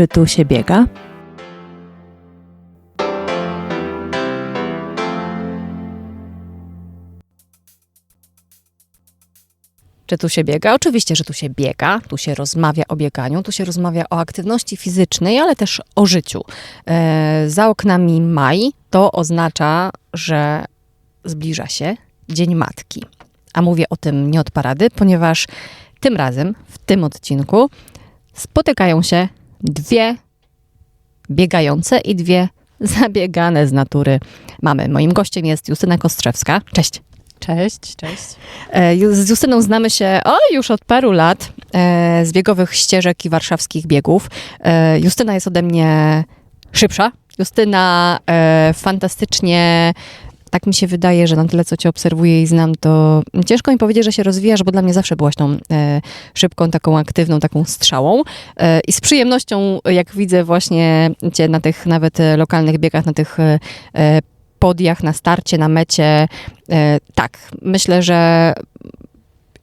Czy tu się biega? Czy tu się biega? Oczywiście, że tu się biega, tu się rozmawia o bieganiu, tu się rozmawia o aktywności fizycznej, ale też o życiu. E, za oknami maj to oznacza, że zbliża się Dzień Matki. A mówię o tym nie od parady, ponieważ tym razem, w tym odcinku, spotykają się dwie biegające i dwie zabiegane z natury mamy. Moim gościem jest Justyna Kostrzewska. Cześć. Cześć, cześć. E, Z Justyną znamy się o, już od paru lat e, z biegowych ścieżek i warszawskich biegów. E, Justyna jest ode mnie szybsza. Justyna fantastycznie, tak mi się wydaje, że na tyle, co cię obserwuję i znam, to ciężko mi powiedzieć, że się rozwijasz, bo dla mnie zawsze byłaś tą e, szybką, taką aktywną, taką strzałą. E, I z przyjemnością, jak widzę właśnie cię na tych nawet e, lokalnych biegach, na tych e, e, podiach, na starcie, na mecie, e, tak, myślę, że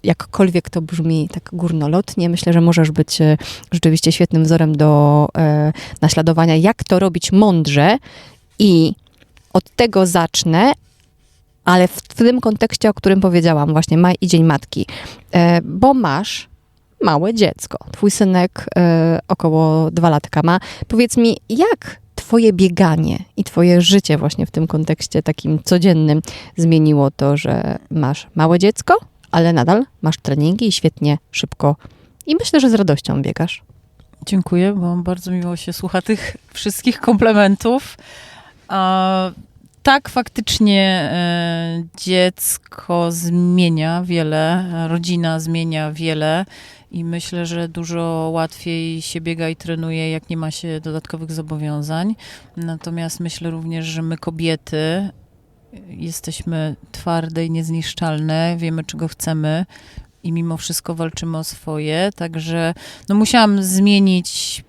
jakkolwiek to brzmi tak górnolotnie, myślę, że możesz być rzeczywiście świetnym wzorem do naśladowania, jak to robić mądrze i od tego zacznę, ale w, tym kontekście, o którym powiedziałam, właśnie maj i Dzień Matki, e, bo masz małe dziecko. Twój synek e, około dwa latka ma. Powiedz mi, jak twoje bieganie i twoje życie właśnie w tym kontekście takim codziennym zmieniło to, że masz małe dziecko, ale nadal masz treningi i świetnie, szybko i myślę, że z radością biegasz. Dziękuję, bo bardzo miło się słucha tych wszystkich komplementów. A, tak, faktycznie e, dziecko zmienia wiele, rodzina zmienia wiele i myślę, że dużo łatwiej się biega i trenuje, jak nie ma się dodatkowych zobowiązań. Natomiast myślę również, że my kobiety jesteśmy twarde i niezniszczalne, wiemy czego chcemy i mimo wszystko walczymy o swoje, także no musiałam zmienić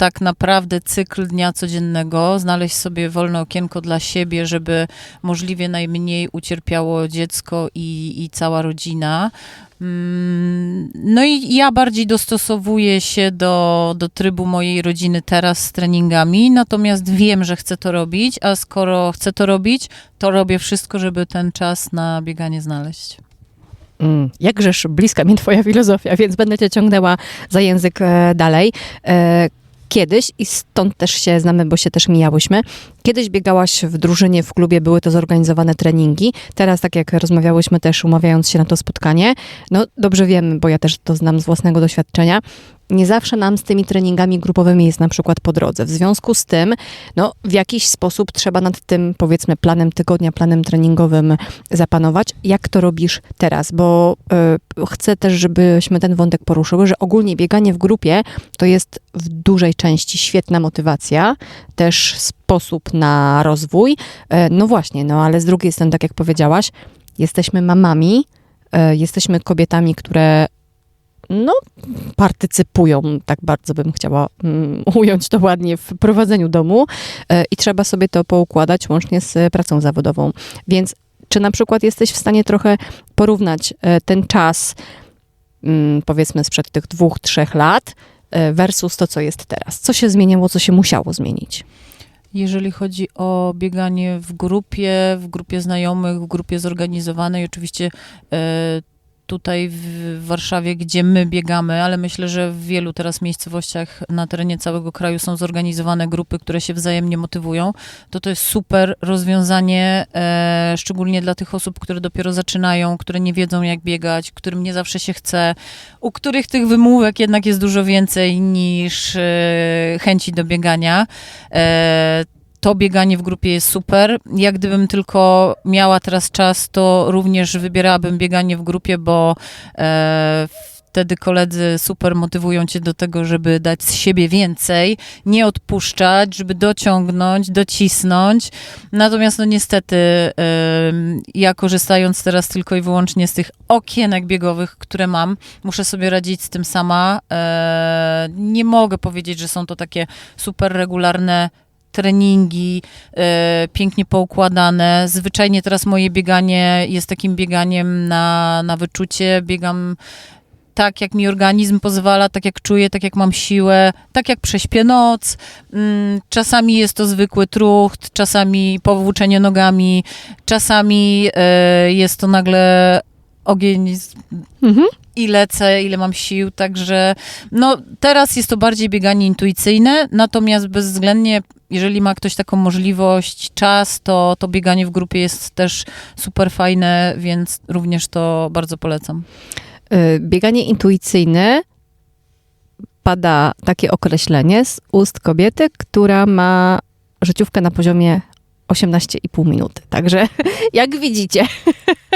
tak naprawdę cykl dnia codziennego, znaleźć sobie wolne okienko dla siebie, żeby możliwie najmniej ucierpiało dziecko i, i cała rodzina. Mm, No i ja bardziej dostosowuję się do, do trybu mojej rodziny teraz z treningami, natomiast wiem, że chcę to robić, a skoro chcę to robić, to robię wszystko, żeby ten czas na bieganie znaleźć. Mm, jakżeż bliska mi twoja filozofia, więc będę cię ciągnęła za język e, dalej. Kiedyś, i stąd też się znamy, bo się też mijałyśmy, kiedyś biegałaś w drużynie, w klubie, były to zorganizowane treningi. Teraz, tak jak rozmawiałyśmy też, umawiając się na to spotkanie, no dobrze wiemy, bo ja też to znam z własnego doświadczenia, nie zawsze nam z tymi treningami grupowymi jest na przykład po drodze. W związku z tym, no, w jakiś sposób trzeba nad tym, powiedzmy, planem tygodnia, planem treningowym zapanować. Jak to robisz teraz? Bo y, chcę też, żebyśmy ten wątek poruszyły, że ogólnie bieganie w grupie to jest w dużej części świetna motywacja, też sposób na rozwój. E, no właśnie, no ale z drugiej strony, tak jak powiedziałaś, jesteśmy mamami, e, jesteśmy kobietami, które no, partycypują, tak bardzo bym chciała mm, ująć to ładnie, w prowadzeniu domu e, i trzeba sobie to poukładać łącznie z pracą zawodową. Więc czy na przykład jesteś w stanie trochę porównać e, ten czas, mm, powiedzmy sprzed tych dwóch, trzech lat, e, versus to, co jest teraz? Co się zmieniło, co się musiało zmienić? Jeżeli chodzi o bieganie w grupie, w grupie znajomych, w grupie zorganizowanej, oczywiście e, tutaj w Warszawie, gdzie my biegamy, ale myślę, że w wielu teraz miejscowościach na terenie całego kraju są zorganizowane grupy, które się wzajemnie motywują, to to jest super rozwiązanie, e, szczególnie dla tych osób, które dopiero zaczynają, które nie wiedzą jak biegać, którym nie zawsze się chce, u których tych wymówek jednak jest dużo więcej niż e, chęci do biegania. E, to bieganie w grupie jest super. Jak gdybym tylko miała teraz czas, to również wybierałabym bieganie w grupie, bo e, wtedy koledzy super motywują cię do tego, żeby dać z siebie więcej, nie odpuszczać, żeby dociągnąć, docisnąć. Natomiast no niestety ja korzystając teraz tylko i wyłącznie z tych okienek biegowych, które mam, muszę sobie radzić z tym sama. E, nie mogę powiedzieć, że są to takie super regularne treningi, e, pięknie poukładane. Zwyczajnie teraz moje bieganie jest takim bieganiem na, na wyczucie. Biegam tak, jak mi organizm pozwala, tak jak czuję, tak jak mam siłę, tak jak prześpię noc. Mm, Czasami jest to zwykły trucht, czasami powłóczenie nogami, czasami e, jest to nagle ogień Mhm. i lecę, ile mam sił, także no teraz jest to bardziej bieganie intuicyjne, natomiast bezwzględnie, jeżeli ma ktoś taką możliwość, czas, to, to bieganie w grupie jest też super fajne, więc również to bardzo polecam. Y, Bieganie intuicyjne pada takie określenie z ust kobiety, która ma życiówkę na poziomie 18,5 minuty. Także jak widzicie,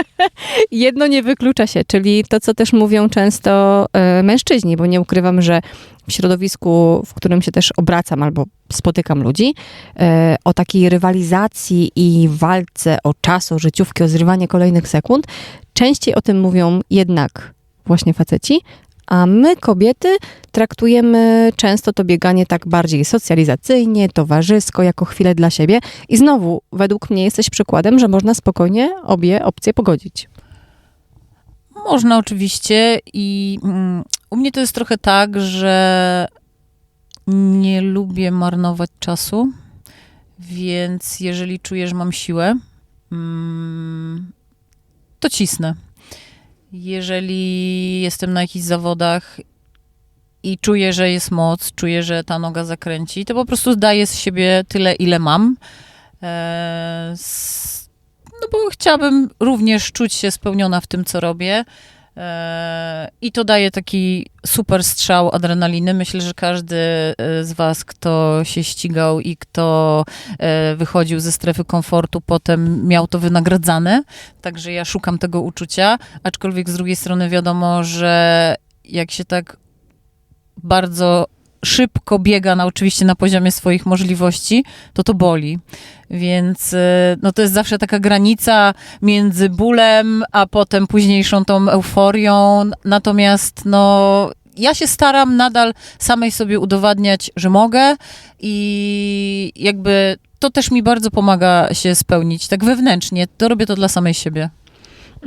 jedno nie wyklucza się, czyli to, co też mówią często e, mężczyźni, bo nie ukrywam, że w środowisku, w którym się też obracam albo spotykam ludzi, e, o takiej rywalizacji i walce o czas, o życiówki, o zrywanie kolejnych sekund, częściej o tym mówią jednak właśnie faceci, a my, kobiety, traktujemy często to bieganie tak bardziej socjalizacyjnie, towarzysko, jako chwilę dla siebie. I znowu, według mnie jesteś przykładem, że można spokojnie obie opcje pogodzić. Można oczywiście i mm, u mnie to jest trochę tak, że nie lubię marnować czasu, więc jeżeli czuję, że mam siłę, mm, to cisnę. Jeżeli jestem na jakichś zawodach i czuję, że jest moc, czuję, że ta noga zakręci, to po prostu daję z siebie tyle, ile mam. E, no bo chciałabym również czuć się spełniona w tym, co robię. E, I to daje taki super strzał adrenaliny. Myślę, że każdy e, z Was, kto się ścigał i kto e, wychodził ze strefy komfortu, potem miał to wynagradzane. Także ja szukam tego uczucia. Aczkolwiek z drugiej strony wiadomo, że jak się tak bardzo szybko biega, na, oczywiście na poziomie swoich możliwości, to to boli. Więc e, no to jest zawsze taka granica między bólem, a potem późniejszą tą euforią. Natomiast no ja się staram nadal samej sobie udowadniać, że mogę i jakby to też mi bardzo pomaga się spełnić, tak wewnętrznie. To robię to dla samej siebie.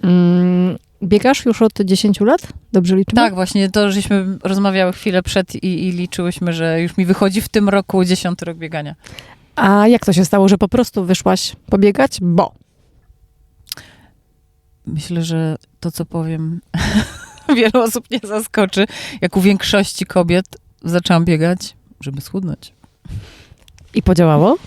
Mm, biegasz już od 10 lat? Dobrze liczymy? Tak, właśnie to, żeśmy rozmawiały chwilę przed i, i liczyłyśmy, że już mi wychodzi w tym roku dziesiąty rok biegania. A jak to się stało, że po prostu wyszłaś pobiegać? Bo. Myślę, że to, co powiem, wiele osób nie zaskoczy. Jak u większości kobiet zaczęłam biegać, żeby schudnąć. I podziałało?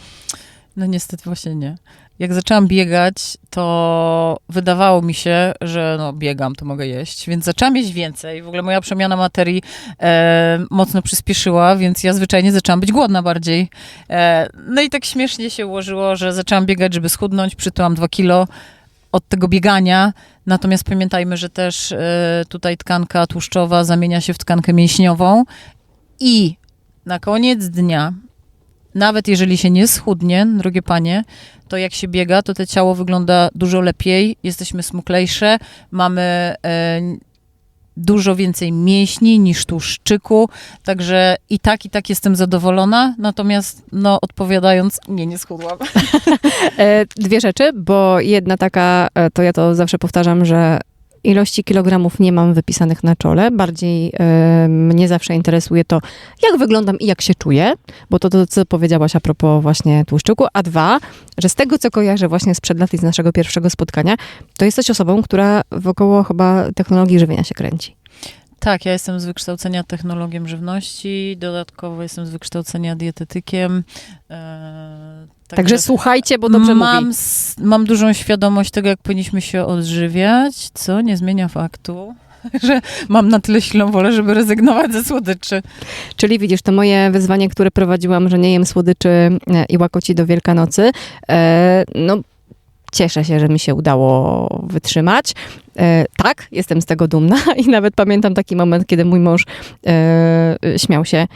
No niestety właśnie nie. Jak zaczęłam biegać, to wydawało mi się, że no biegam, to mogę jeść, więc zaczęłam jeść więcej. W ogóle moja przemiana materii e, mocno przyspieszyła, więc ja zwyczajnie zaczęłam być głodna bardziej. E, no i tak śmiesznie się ułożyło, że zaczęłam biegać, żeby schudnąć, przytyłam dwa kilo od tego biegania. Natomiast pamiętajmy, że też e, tutaj tkanka tłuszczowa zamienia się w tkankę mięśniową i na koniec dnia nawet jeżeli się nie schudnie, drogie panie, to jak się biega, to to ciało wygląda dużo lepiej, jesteśmy smuklejsze, mamy e, dużo więcej mięśni niż tłuszczyku, także i tak, i tak jestem zadowolona, natomiast no odpowiadając, nie, nie schudłam. E, dwie rzeczy, bo jedna taka, e, to ja to zawsze powtarzam, że ilości kilogramów nie mam wypisanych na czole. Bardziej e, mnie zawsze interesuje to, jak wyglądam i jak się czuję, bo to to, co powiedziałaś a propos właśnie tłuszczyku. A dwa, że z tego, co kojarzę właśnie sprzed lat i z naszego pierwszego spotkania, to jesteś osobą, która wokoło chyba technologii żywienia się kręci. Tak, ja jestem z wykształcenia technologiem żywności, dodatkowo jestem z wykształcenia dietetykiem. E, Także, słuchajcie, bo dobrze mam, mówi. mam dużą świadomość tego, jak powinniśmy się odżywiać, co nie zmienia faktu, że mam na tyle silną wolę, żeby rezygnować ze słodyczy. Czyli widzisz, to moje wyzwanie, które prowadziłam, że nie jem słodyczy e, i łakoci do Wielkanocy, e, no cieszę się, że mi się udało wytrzymać. E, tak, jestem z tego dumna i nawet pamiętam taki moment, kiedy mój mąż e, śmiał się,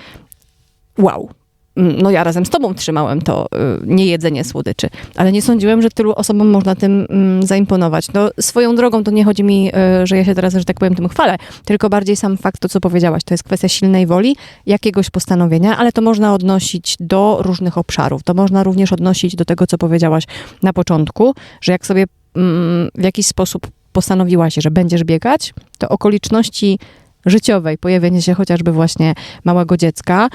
wow, no ja razem z tobą trzymałem to y, niejedzenie słodyczy, ale nie sądziłem, że tylu osobom można tym mm, zaimponować. No swoją drogą to nie chodzi mi, y, że ja się teraz, że tak powiem, tym chwalę, tylko bardziej sam fakt, to co powiedziałaś, to jest kwestia silnej woli, jakiegoś postanowienia, ale to można odnosić do różnych obszarów. To można również odnosić do tego, co powiedziałaś na początku, że jak sobie mm, w jakiś sposób postanowiłaś, że będziesz biegać, to okoliczności życiowej, pojawienie się chociażby właśnie małego dziecka,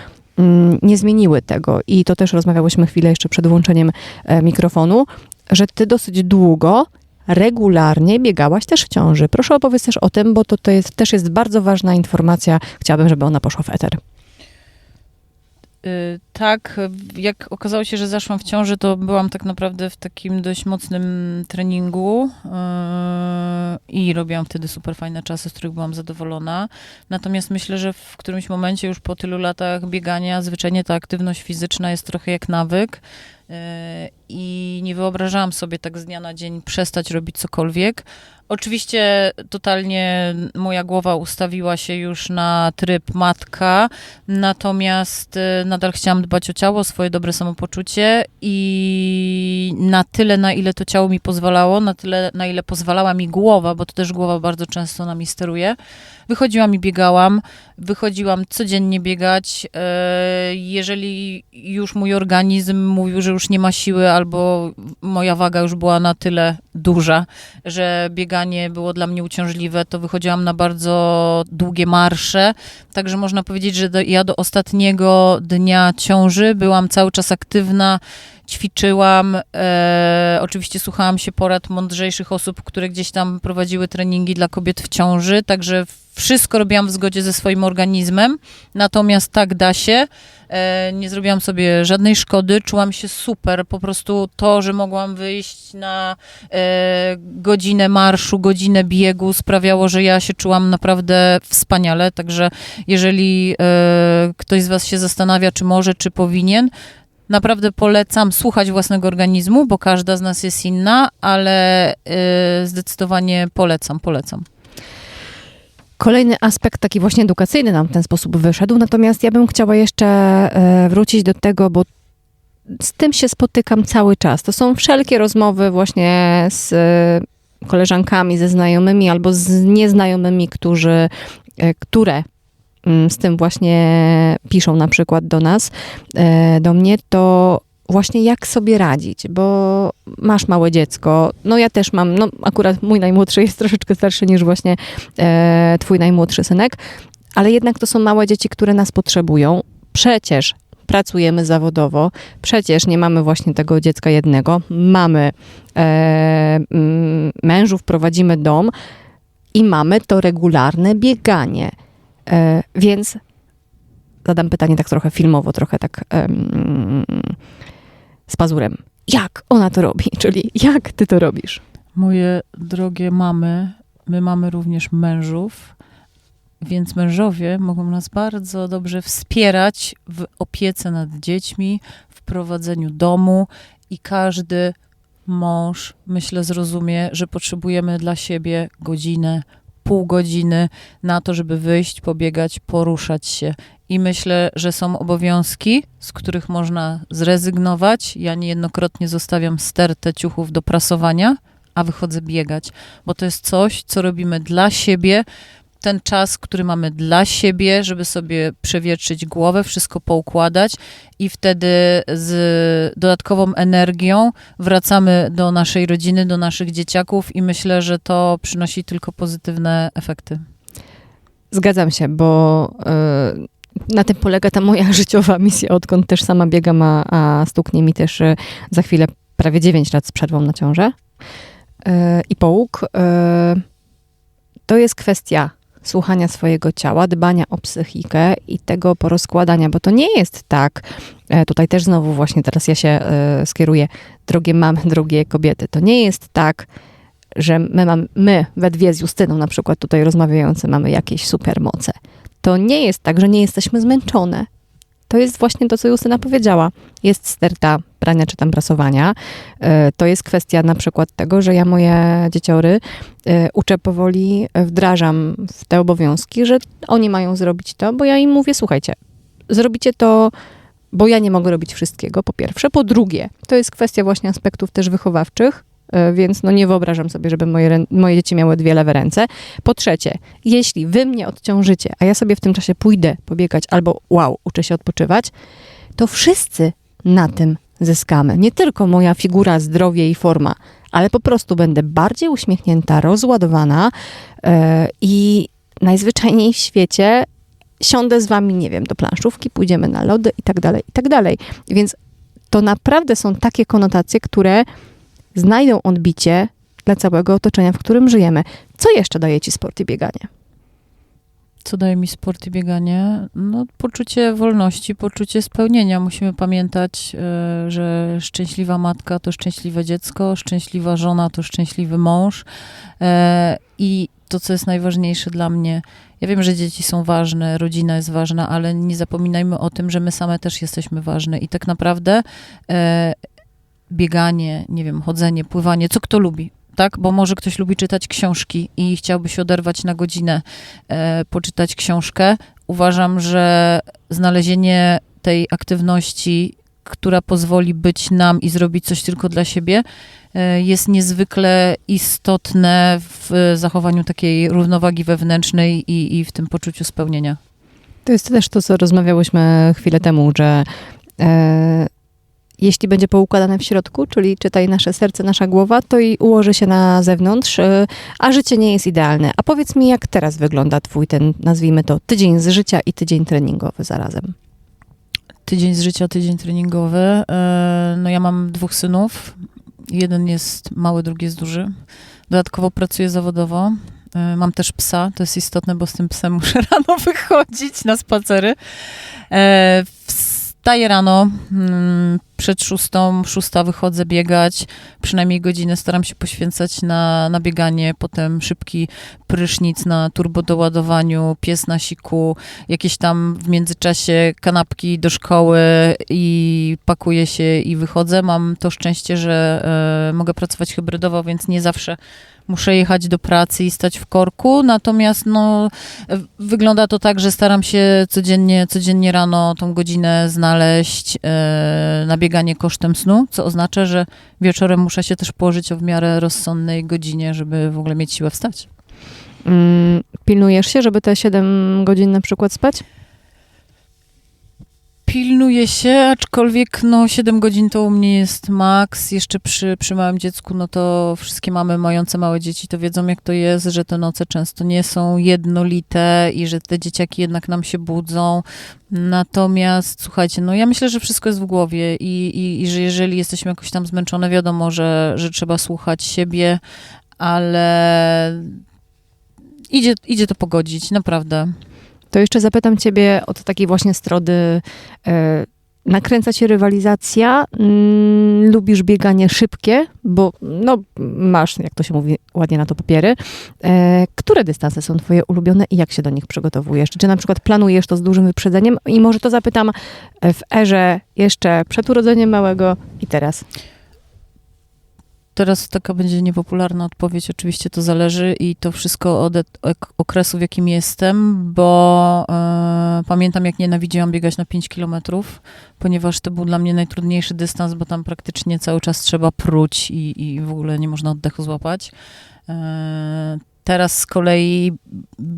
nie zmieniły tego. I to też rozmawiałyśmy chwilę jeszcze przed włączeniem e, mikrofonu, że ty dosyć długo, regularnie biegałaś też w ciąży. Proszę opowiedz też o tym, bo to, to jest, też jest bardzo ważna informacja. Chciałabym, żeby ona poszła w eter. Y, Tak, jak okazało się, że zaszłam w ciąży, to byłam tak naprawdę w takim dość mocnym treningu yy, i robiłam wtedy super fajne czasy, z których byłam zadowolona. Natomiast myślę, że w którymś momencie już po tylu latach biegania, zwyczajnie ta aktywność fizyczna jest trochę jak nawyk i nie wyobrażałam sobie tak z dnia na dzień przestać robić cokolwiek. Oczywiście totalnie moja głowa ustawiła się już na tryb matka, natomiast y, nadal chciałam dbać o ciało, swoje dobre samopoczucie i na tyle, na ile to ciało mi pozwalało, na tyle, na ile pozwalała mi głowa, bo to też głowa bardzo często nami steruje, wychodziłam i biegałam, wychodziłam codziennie biegać. E, Jeżeli już mój organizm mówił, że już nie ma siły, albo moja waga już była na tyle duża, że bieganie było dla mnie uciążliwe, to wychodziłam na bardzo długie marsze. Także można powiedzieć, że do, ja do ostatniego dnia ciąży byłam cały czas aktywna, ćwiczyłam. E, oczywiście słuchałam się porad mądrzejszych osób, które gdzieś tam prowadziły treningi dla kobiet w ciąży, także wszystko robiłam w zgodzie ze swoim organizmem. Natomiast tak da się. E, nie zrobiłam sobie żadnej szkody, czułam się super. Po prostu to, że mogłam wyjść na e, godzinę marszu, godzinę biegu sprawiało, że ja się czułam naprawdę wspaniale. Także jeżeli e, ktoś z Was się zastanawia, czy może, czy powinien, naprawdę polecam słuchać własnego organizmu, bo każda z nas jest inna, ale zdecydowanie polecam, polecam. Kolejny aspekt taki właśnie edukacyjny nam w ten sposób wyszedł, natomiast ja bym chciała jeszcze e, wrócić do tego, bo z tym się spotykam cały czas. To są wszelkie rozmowy właśnie z e, koleżankami, ze znajomymi albo z nieznajomymi, którzy, e, które mm, z tym właśnie piszą na przykład do nas, do mnie, to właśnie jak sobie radzić, bo masz małe dziecko, no ja też mam, no akurat mój najmłodszy jest troszeczkę starszy niż właśnie e, twój najmłodszy synek, ale jednak to są małe dzieci, które nas potrzebują. Przecież pracujemy zawodowo, przecież nie mamy właśnie tego dziecka jednego, mamy e, mężów, prowadzimy dom i mamy to regularne bieganie. E, więc zadam pytanie tak trochę filmowo, trochę tak em, z pazurem. Jak ona to robi? Czyli jak ty to robisz? Moje drogie mamy, my mamy również mężów, więc mężowie mogą nas bardzo dobrze wspierać w opiece nad dziećmi, w prowadzeniu domu i każdy mąż, myślę, zrozumie, że potrzebujemy dla siebie godzinę, pół godziny na to, żeby wyjść, pobiegać, poruszać się. I myślę, że są obowiązki, z których można zrezygnować. Ja niejednokrotnie zostawiam stertę ciuchów do prasowania, a wychodzę biegać, bo to jest coś, co robimy dla siebie. Ten czas, który mamy dla siebie, żeby sobie przewietrzyć głowę, wszystko poukładać i wtedy z dodatkową energią wracamy do naszej rodziny, do naszych dzieciaków i myślę, że to przynosi tylko pozytywne efekty. Zgadzam się, bo y, na tym polega ta moja życiowa misja, odkąd też sama biegam, a, a stuknie mi też y, za chwilę prawie 9 lat z przerwą na ciążę y, i połóg. Y, to jest kwestia słuchania swojego ciała, dbania o psychikę i tego porozkładania, bo to nie jest tak, e, tutaj też znowu właśnie teraz ja się e, skieruję, drogie mamy, drogie kobiety, to nie jest tak, że my, mam, my we dwie z Justyną na przykład tutaj rozmawiające mamy jakieś supermoce. To nie jest tak, że nie jesteśmy zmęczone. To jest właśnie to, co Justyna powiedziała. Jest sterta prania czy tam prasowania. E, To jest kwestia na przykład tego, że ja moje dzieciory e, uczę powoli, e, wdrażam w te obowiązki, że oni mają zrobić to, bo ja im mówię, słuchajcie, zrobicie to, bo ja nie mogę robić wszystkiego, po pierwsze. Po drugie, to jest kwestia właśnie aspektów też wychowawczych, więc no nie wyobrażam sobie, żeby moje, moje dzieci miały dwie lewe ręce. Po trzecie, jeśli wy mnie odciążycie, a ja sobie w tym czasie pójdę pobiegać albo wow, uczę się odpoczywać, to wszyscy na tym zyskamy. Nie tylko moja figura, zdrowie i forma, ale po prostu będę bardziej uśmiechnięta, rozładowana e, i najzwyczajniej w świecie siądę z wami, nie wiem, do planszówki, pójdziemy na lody i tak dalej, i tak dalej. Więc to naprawdę są takie konotacje, które znajdą odbicie dla całego otoczenia, w którym żyjemy. Co jeszcze daje ci sport i bieganie? Co daje mi sport i bieganie? No, poczucie wolności, poczucie spełnienia. Musimy pamiętać, e, że szczęśliwa matka to szczęśliwe dziecko, szczęśliwa żona to szczęśliwy mąż. E, I to, co jest najważniejsze dla mnie, ja wiem, że dzieci są ważne, rodzina jest ważna, ale nie zapominajmy o tym, że my same też jesteśmy ważne. I tak naprawdę e, bieganie, nie wiem, chodzenie, pływanie, co kto lubi. Tak, bo może ktoś lubi czytać książki i chciałby się oderwać na godzinę, e, poczytać książkę. Uważam, że znalezienie tej aktywności, która pozwoli być nam i zrobić coś tylko dla siebie, e, jest niezwykle istotne w zachowaniu takiej równowagi wewnętrznej i, i w tym poczuciu spełnienia. To jest też to, co rozmawiałyśmy chwilę temu, że e, jeśli będzie poukładane w środku, czyli czytaj nasze serce, nasza głowa, to i ułoży się na zewnątrz, e, a życie nie jest idealne. A powiedz mi, jak teraz wygląda twój ten, nazwijmy to, tydzień z życia i tydzień treningowy zarazem? Tydzień z życia, tydzień treningowy. E, No ja mam dwóch synów. Jeden jest mały, drugi jest duży. Dodatkowo pracuję zawodowo. E, Mam też psa, to jest istotne, bo z tym psem muszę rano wychodzić na spacery. Wstaję rano, mm, przed szóstą, szósta wychodzę biegać, przynajmniej godzinę staram się poświęcać na, na bieganie, potem szybki prysznic na turbodoładowaniu, pies na siku, jakieś tam w międzyczasie kanapki do szkoły i pakuję się i wychodzę. Mam to szczęście, że e, mogę pracować hybrydowo, więc nie zawsze muszę jechać do pracy i stać w korku, natomiast no, wygląda to tak, że staram się codziennie, codziennie rano tą godzinę znaleźć e, na bieganie kosztem snu, co oznacza, że wieczorem muszę się też położyć o w miarę rozsądnej godzinie, żeby w ogóle mieć siłę wstać. Mm, pilnujesz się, żeby te 7 godzin na przykład spać? Pilnuję się, aczkolwiek no 7 godzin to u mnie jest maks. Jeszcze przy, przy małym dziecku, no to wszystkie mamy mające małe dzieci to wiedzą jak to jest, że te noce często nie są jednolite i że te dzieciaki jednak nam się budzą. Natomiast słuchajcie, no ja myślę, że wszystko jest w głowie i, i, i że jeżeli jesteśmy jakoś tam zmęczone, wiadomo, że, że trzeba słuchać siebie, ale idzie, idzie to pogodzić, naprawdę. To jeszcze zapytam ciebie od takiej właśnie strony. E, nakręca cię rywalizacja, mm, lubisz bieganie szybkie, bo no, masz, jak to się mówi, ładnie na to papiery. E, które dystanse są twoje ulubione i jak się do nich przygotowujesz? Czy na przykład planujesz to z dużym wyprzedzeniem? I może to zapytam w erze jeszcze przed urodzeniem małego i teraz. Teraz taka będzie niepopularna odpowiedź, oczywiście to zależy i to wszystko od ok- okresu, w jakim jestem, bo e, pamiętam, jak nienawidziłam biegać na 5 kilometrów, ponieważ to był dla mnie najtrudniejszy dystans, bo tam praktycznie cały czas trzeba pruć i, i w ogóle nie można oddechu złapać. E, Teraz z kolei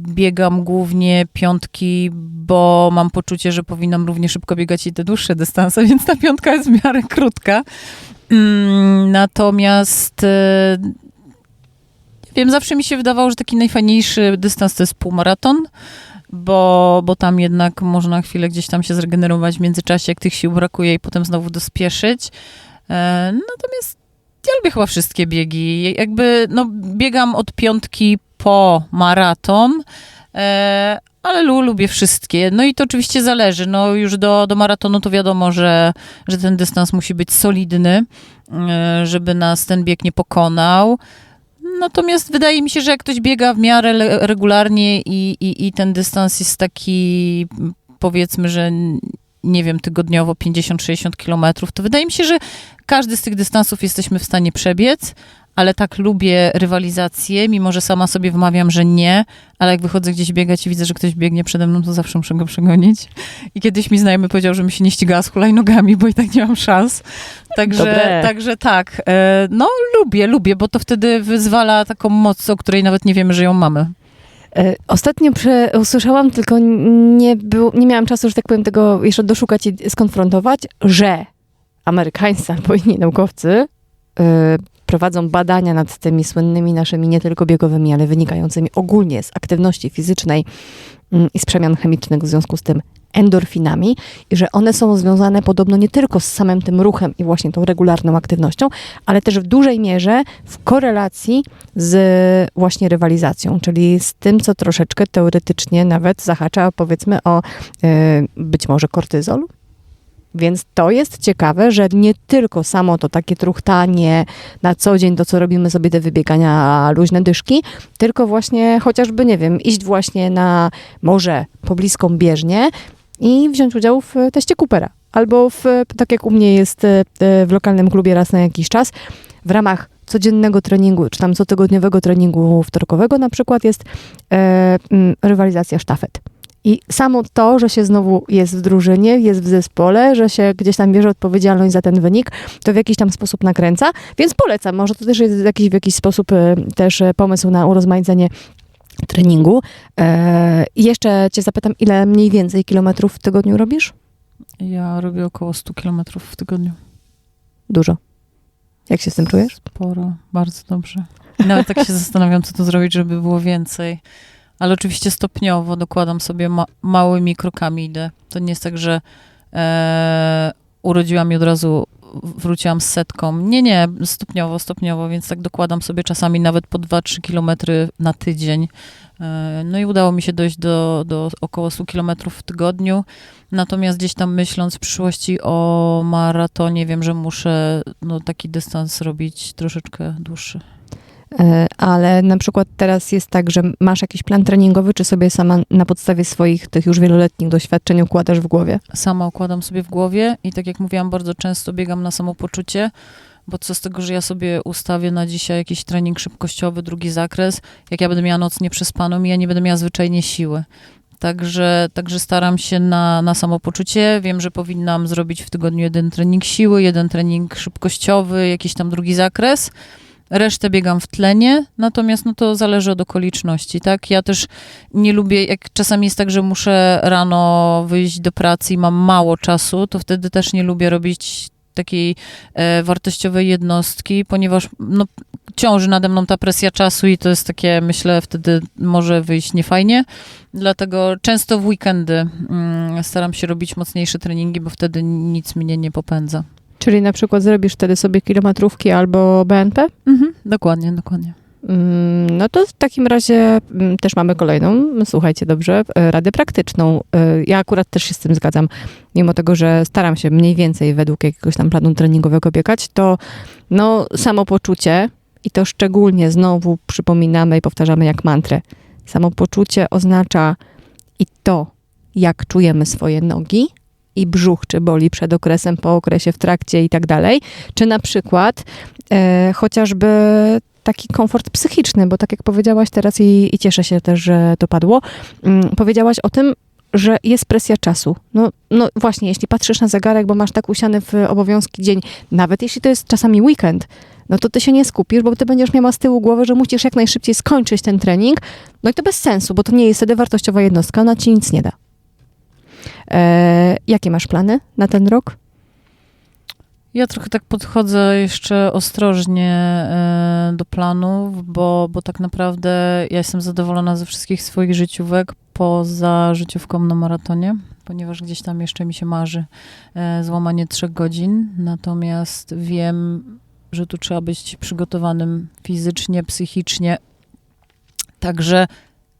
biegam głównie piątki, bo mam poczucie, że powinnam równie szybko biegać i te dłuższe dystanse, więc ta piątka jest w miarę krótka. Mm, Natomiast nie wiem, zawsze mi się wydawało, że taki najfajniejszy dystans to jest półmaraton, bo, bo tam jednak można chwilę gdzieś tam się zregenerować w międzyczasie, jak tych sił brakuje i potem znowu dospieszyć. E, Natomiast ja lubię chyba wszystkie biegi. Jakby, no, biegam od piątki po maraton, e, ale lu, lubię wszystkie. No i to oczywiście zależy. No już do, do maratonu to wiadomo, że, że ten dystans musi być solidny, e, żeby nas ten bieg nie pokonał. Natomiast wydaje mi się, że jak ktoś biega w miarę regularnie i, i, i ten dystans jest taki, powiedzmy, że nie wiem, tygodniowo 50-60 kilometrów, to wydaje mi się, że każdy z tych dystansów jesteśmy w stanie przebiec, ale tak lubię rywalizację, mimo że sama sobie wmawiam, że nie, ale jak wychodzę gdzieś biegać i widzę, że ktoś biegnie przede mną, to zawsze muszę go przegonić. I kiedyś mi znajomy powiedział, że mi się nie ścigała z hulajnogami, bo i tak nie mam szans. Także, Dobre. także tak, e, no lubię, lubię, bo to wtedy wyzwala taką moc, o której nawet nie wiemy, że ją mamy. E, Ostatnio prze, usłyszałam, tylko nie, był, nie miałam czasu, że tak powiem, tego jeszcze doszukać i skonfrontować, że amerykańscy albo inni naukowcy e, prowadzą badania nad tymi słynnymi naszymi nie tylko biegowymi, ale wynikającymi ogólnie z aktywności fizycznej mm, i z przemian chemicznych w związku z tym endorfinami i że one są związane podobno nie tylko z samym tym ruchem i właśnie tą regularną aktywnością, ale też w dużej mierze w korelacji z właśnie rywalizacją, czyli z tym, co troszeczkę teoretycznie nawet zahacza powiedzmy o e, być może kortyzol. Więc to jest ciekawe, że nie tylko samo to takie truchtanie na co dzień, to co robimy sobie te wybiegania luźne dyszki, tylko właśnie chociażby, nie wiem, iść właśnie na może pobliską bieżnię i wziąć udział w teście Coopera. Albo w, tak jak u mnie jest e, w lokalnym klubie raz na jakiś czas, w ramach codziennego treningu, czy tam cotygodniowego treningu wtorkowego na przykład jest e, rywalizacja sztafet. I samo to, że się znowu jest w drużynie, jest w zespole, że się gdzieś tam bierze odpowiedzialność za ten wynik, to w jakiś tam sposób nakręca, więc polecam. Może to też jest jakiś, w jakiś sposób e, też e, pomysł na urozmaicenie treningu. E, I jeszcze cię zapytam, ile mniej więcej kilometrów w tygodniu robisz? Ja robię około 100 kilometrów w tygodniu. Dużo. Jak się z tym czujesz? Sporo, bardzo dobrze. Nawet tak się zastanawiam, co tu zrobić, żeby było więcej. Ale oczywiście stopniowo dokładam sobie ma małymi krokami idę. To nie jest tak, że e, urodziłam i od razu wróciłam z setką. Nie, nie, stopniowo, stopniowo, więc tak dokładam sobie czasami nawet po 2-3 kilometry na tydzień. E, no i udało mi się dojść do, do około 100 kilometrów w tygodniu. Natomiast gdzieś tam myśląc w przyszłości o maratonie, wiem, że muszę no, taki dystans robić troszeczkę dłuższy. E, ale na przykład teraz jest tak, że masz jakiś plan treningowy, czy sobie sama na podstawie swoich tych już wieloletnich doświadczeń układasz w głowie? Sama układam sobie w głowie i tak jak mówiłam, bardzo często biegam na samopoczucie, bo co z tego, że ja sobie ustawię na dzisiaj jakiś trening szybkościowy, drugi zakres, jak ja będę miała noc nieprzespaną i ja nie będę miała zwyczajnie siły. Także, także staram się na, na samopoczucie. Wiem, że powinnam zrobić w tygodniu jeden trening siły, jeden trening szybkościowy, jakiś tam drugi zakres. Resztę biegam w tlenie, natomiast no to zależy od okoliczności, tak? Ja też nie lubię, jak czasami jest tak, że muszę rano wyjść do pracy i mam mało czasu, to wtedy też nie lubię robić takiej e, wartościowej jednostki, ponieważ no, ciąży nade mną ta presja czasu i to jest takie, myślę, wtedy może wyjść niefajnie. Dlatego często w weekendy mm, staram się robić mocniejsze treningi, bo wtedy nic mnie nie popędza. Czyli na przykład zrobisz wtedy sobie kilometrówki albo BNP? Mhm, dokładnie, dokładnie. Mm, No to w takim razie mm, też mamy kolejną, słuchajcie dobrze, e, radę praktyczną. E, Ja akurat też się z tym zgadzam. Mimo tego, że staram się mniej więcej według jakiegoś tam planu treningowego biegać, to no samopoczucie i to szczególnie znowu przypominamy i powtarzamy jak mantrę. Samopoczucie oznacza i to, jak czujemy swoje nogi i brzuch, czy boli przed okresem, po okresie, w trakcie i tak dalej. Czy na przykład e, chociażby taki komfort psychiczny, bo tak jak powiedziałaś teraz i, i cieszę się też, że to padło, mm, powiedziałaś o tym, że jest presja czasu. No, no właśnie, jeśli patrzysz na zegarek, bo masz tak usiany w obowiązki dzień, nawet jeśli to jest czasami weekend, no to ty się nie skupisz, bo ty będziesz miała z tyłu głowy, że musisz jak najszybciej skończyć ten trening. No i to bez sensu, bo to nie jest wtedy wartościowa jednostka, ona ci nic nie da. E, jakie masz plany na ten rok? Ja trochę tak podchodzę jeszcze ostrożnie e, do planów, bo, bo tak naprawdę ja jestem zadowolona ze wszystkich swoich życiówek poza życiówką na maratonie, ponieważ gdzieś tam jeszcze mi się marzy e, złamanie trzech godzin. Natomiast wiem, że tu trzeba być przygotowanym fizycznie, psychicznie. Także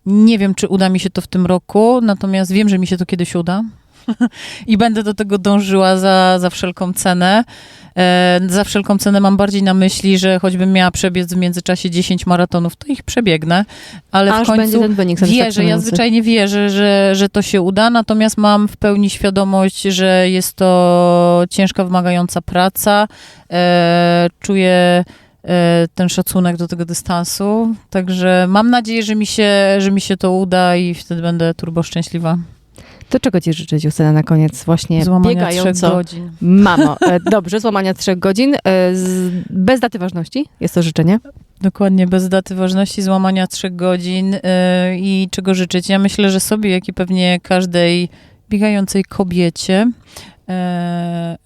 nie wiem, czy uda mi się to w tym roku, natomiast wiem, że mi się to kiedyś uda. I będę do tego dążyła za, za wszelką cenę. E, za wszelką cenę mam bardziej na myśli, że choćbym miała przebiec w międzyczasie 10 maratonów, to ich przebiegnę, ale Aż w końcu będzie ten wynik wierzę, ja zwyczajnie wierzę, że, że to się uda, natomiast mam w pełni świadomość, że jest to ciężka, wymagająca praca. E, czuję ten szacunek do tego dystansu, także mam nadzieję, że mi się, że mi się to uda i wtedy będę turbo szczęśliwa. To czego ci życzyć, Justyna, na koniec? Właśnie Złamania trzech biegająco. godzin. Mamo, e, dobrze, złamania trzech godzin, e, bez daty ważności, jest to życzenie. Dokładnie, bez daty ważności, złamania trzech godzin i czego życzyć. Ja myślę, że sobie, jak i pewnie każdej biegającej kobiecie, E,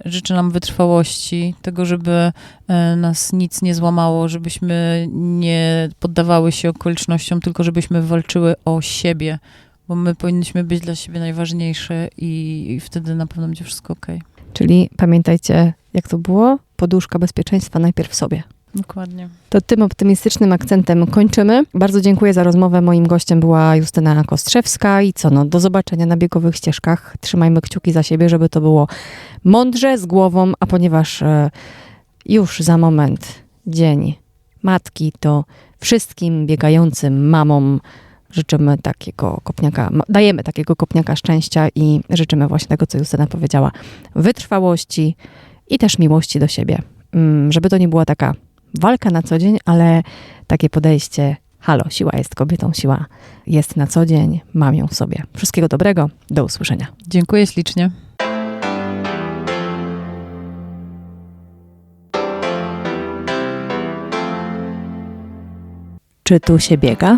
życzę nam wytrwałości, tego, żeby e, nas nic nie złamało, żebyśmy nie poddawały się okolicznościom, tylko żebyśmy walczyły o siebie, bo my powinniśmy być dla siebie najważniejsze i, i wtedy na pewno będzie wszystko ok. Czyli pamiętajcie, jak to było? Poduszka bezpieczeństwa najpierw sobie. Dokładnie. To tym optymistycznym akcentem kończymy. Bardzo dziękuję za rozmowę. Moim gościem była Justyna Kostrzewska i co no, do zobaczenia na biegowych ścieżkach. Trzymajmy kciuki za siebie, żeby to było mądrze, z głową, a ponieważ e, już za moment dzień matki, to wszystkim biegającym mamom życzymy takiego kopniaka, dajemy takiego kopniaka szczęścia i życzymy właśnie tego, co Justyna powiedziała, wytrwałości i też miłości do siebie. Mm, Żeby to nie była taka walka na co dzień, ale takie podejście, halo, siła jest kobietą, siła jest na co dzień, mam ją w sobie. Wszystkiego dobrego, do usłyszenia. Dziękuję ślicznie. Czy tu się biega?